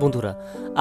বন্ধুরা,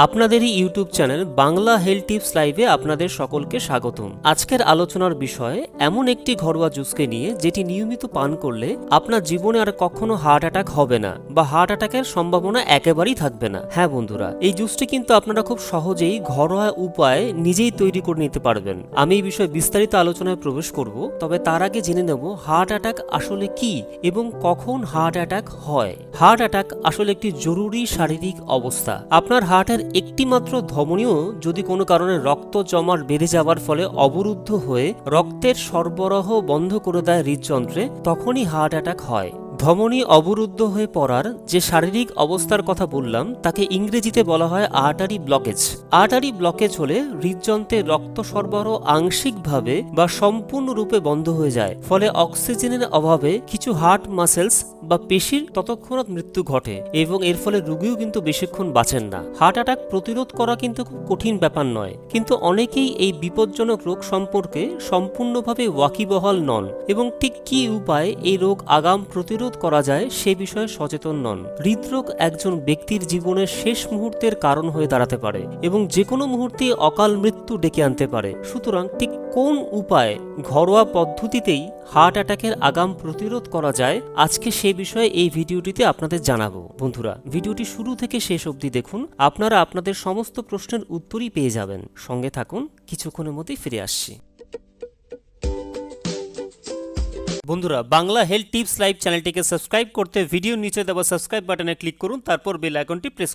আপনাদেরই YouTube channel Bangla health tips লাইভে আপনাদের সকলকে স্বাগতম। আজকের আলোচনার বিষয়, এমন একটি ঘরোয়া জুসকে নিয়ে যেটি নিয়মিত পান করলে আপনার জীবনে আর কখনো হার্ট অ্যাটাক হবে না বা হার্ট অ্যাটাকের সম্ভাবনা একেবারেই থাকবে না। হ্যাঁ বন্ধুরা, এই জুসটি কিন্তু আপনারা খুব সহজেই ঘরোয়া উপায়ে নিজেই তৈরি করে নিতে পারবেন। আমি এই বিষয়ে বিস্তারিত আলোচনায় প্রবেশ করব, তবে তার আগে জেনে নেব হার্ট অ্যাটাক আসলে কি এবং কখন হার্ট অ্যাটাক হয়। হার্ট অ্যাটাক আসলে একটি জরুরি শারীরিক অবস্থা। আপনার হার্টের একটিমাত্র ধমনীয় যদি কোনো কারণে রক্ত জমাট বেড়ে যাওয়ার ফলে অবরুদ্ধ হয়ে রক্তের সরবরাহ বন্ধ করে দেয় হৃদযন্ত্রে, তখনই হার্ট অ্যাটাক হয়। ধমনী অবরুদ্ধ হয়ে পড়ার যে শারীরিক অবস্থার কথা বললাম, তাকে ইংরেজিতে বলা হয় আর্টারি ব্লকেজ। আর্টারি ব্লকেজ হলে হৃদযন্ত্রে রক্ত সরবরাহ আংশিকভাবে বা সম্পূর্ণরূপে বন্ধ হয়ে যায়। ফলে অক্সিজেনের অভাবে কিছু হার্ট মাসেলস বা পেশির ততক্ষণাৎ মৃত্যু ঘটে এবং এর ফলে রোগীও কিন্তু বেশিক্ষণ বাঁচেন না। হার্ট অ্যাটাক প্রতিরোধ করা কিন্তু খুব কঠিন ব্যাপার নয়। কিন্তু অনেকেই এই বিপজ্জনক রোগ সম্পর্কে সম্পূর্ণভাবে ওয়াকিবহাল নন এবং ঠিক কী উপায়ে এই রোগ আগাম প্রতিরোধ করা যায়, সে বিষয়ে সচেতন নন। হৃদরোগ একজন ব্যক্তির জীবনের শেষ মুহূর্তের কারণ হয়ে দাঁড়াতে পারে এবং যে কোনো মুহূর্তে অকাল মৃত্যু ডেকে আনতে পারে। সুতরাং ঠিক কোন উপায়ে ঘরোয়া পদ্ধতিতেই হার্ট অ্যাটাকের আগাম প্রতিরোধ করা যায়, আজকে সে বিষয়ে এই ভিডিওটিতে আপনাদের জানাব। বন্ধুরা, ভিডিওটি শুরু থেকে শেষ অবধি দেখুন, আপনারা আপনাদের সমস্ত প্রশ্নের উত্তরই পেয়ে যাবেন। সঙ্গে থাকুন, কিছুক্ষণের মধ্যেই ফিরে আসছি। বন্ধুরা, বাংলা হেলথ টিপস লাইভ চ্যানেলটিকে সাবস্ক্রাইব করতে ভিডিও নিচে দেওয়া সাবস্ক্রাইব বাটনে ক্লিক করুন, তারপর বেল আইকনটি প্রেস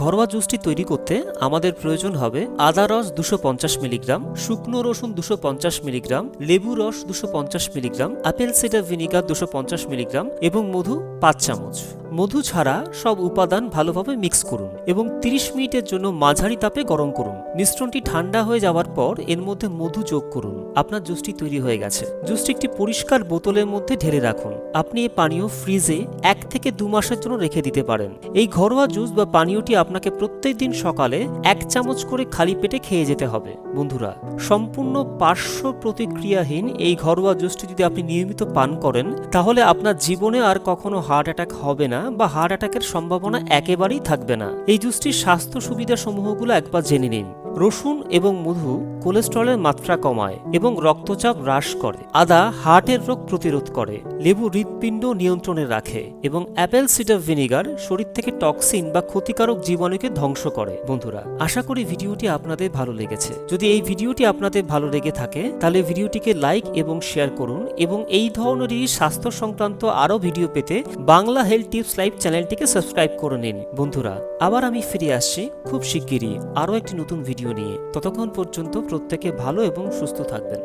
ঘরোয়া জুসটি তৈরি করতে আমাদের প্রয়োজন হবে আদা রস দুশো পঞ্চাশ মিলিগ্রাম, শুকনো রসুন দুশো পঞ্চাশ মিলিগ্রাম, লেবু রস দুশো পঞ্চাশ মিলিগ্রাম, আপেল সিডার ভিনিগার দুশো পঞ্চাশ মিলিগ্রাম এবং মধু পাঁচ চামচ। মধু ছাড়া সব উপাদান ভালোভাবে মিক্স করুন এবং 30 মিনিটের জন্য মাঝারি তাপে গরম করুন। মিশ্রণটি ঠান্ডা হয়ে যাওয়ার পর এর মধ্যে মধু যোগ করুন। আপনার জুসটি তৈরি হয়ে গেছে। জুসটি একটি পরিষ্কার বোতলের মধ্যে ঢেলে রাখুন। আপনি এই পানীয় ফ্রিজে এক থেকে দু মাসের জন্য রেখে দিতে পারেন। এই ঘরোয়া জুস বা পানীয়টি আপনাকে প্রত্যেক দিন সকালে এক চামচ করে খালি পেটে খেয়ে যেতে হবে। বন্ধুরা, সম্পূর্ণ পার্শ্ব প্রতিক্রিয়াহীন এই ঘরোয়া জুসটি যদি আপনি নিয়মিত পান করেন, তাহলে আপনার জীবনে আর কখনো হার্ট অ্যাটাক হবে না। বা হার্ট অ্যাটাকের সম্ভাবনা একেবারেই থাকবে না। এই জুসটির স্বাস্থ্য সুবিধা সমূহগুলো একবার জেনে নিন। রসুন এবং মধু কোলেস্ট্রলের মাত্রা কমায় এবং রক্তচাপ হ্রাস করে। আদা হার্টের রোগ প্রতিরোধ করে, লেবু হৃৎপিণ্ড নিয়ন্ত্রণে রাখে এবং অ্যাপেল সিডার ভিনিগার শরীর থেকে টক্সিন বা ক্ষতিকারক জীবাণুকে ধ্বংস করে। বন্ধুরা, আশা করি ভিডিওটি আপনাদের ভালো লেগেছে। যদি এই ভিডিওটি আপনাদের ভালো লেগে থাকে, তাহলে ভিডিওটিকে লাইক এবং শেয়ার করুন এবং এই ধরনেরই স্বাস্থ্য সংক্রান্ত আরও ভিডিও পেতে বাংলা হেলথ টিপস লাইভ চ্যানেলটিকে সাবস্ক্রাইব করে নিন। বন্ধুরা, আবার আমি ফিরে আসছি খুব শিগগিরই আরও একটি নতুন ভিডিও নিয়ে ততক্ষণ পর্যন্ত প্রত্যেকে ভালো এবং সুস্থ থাকবেন।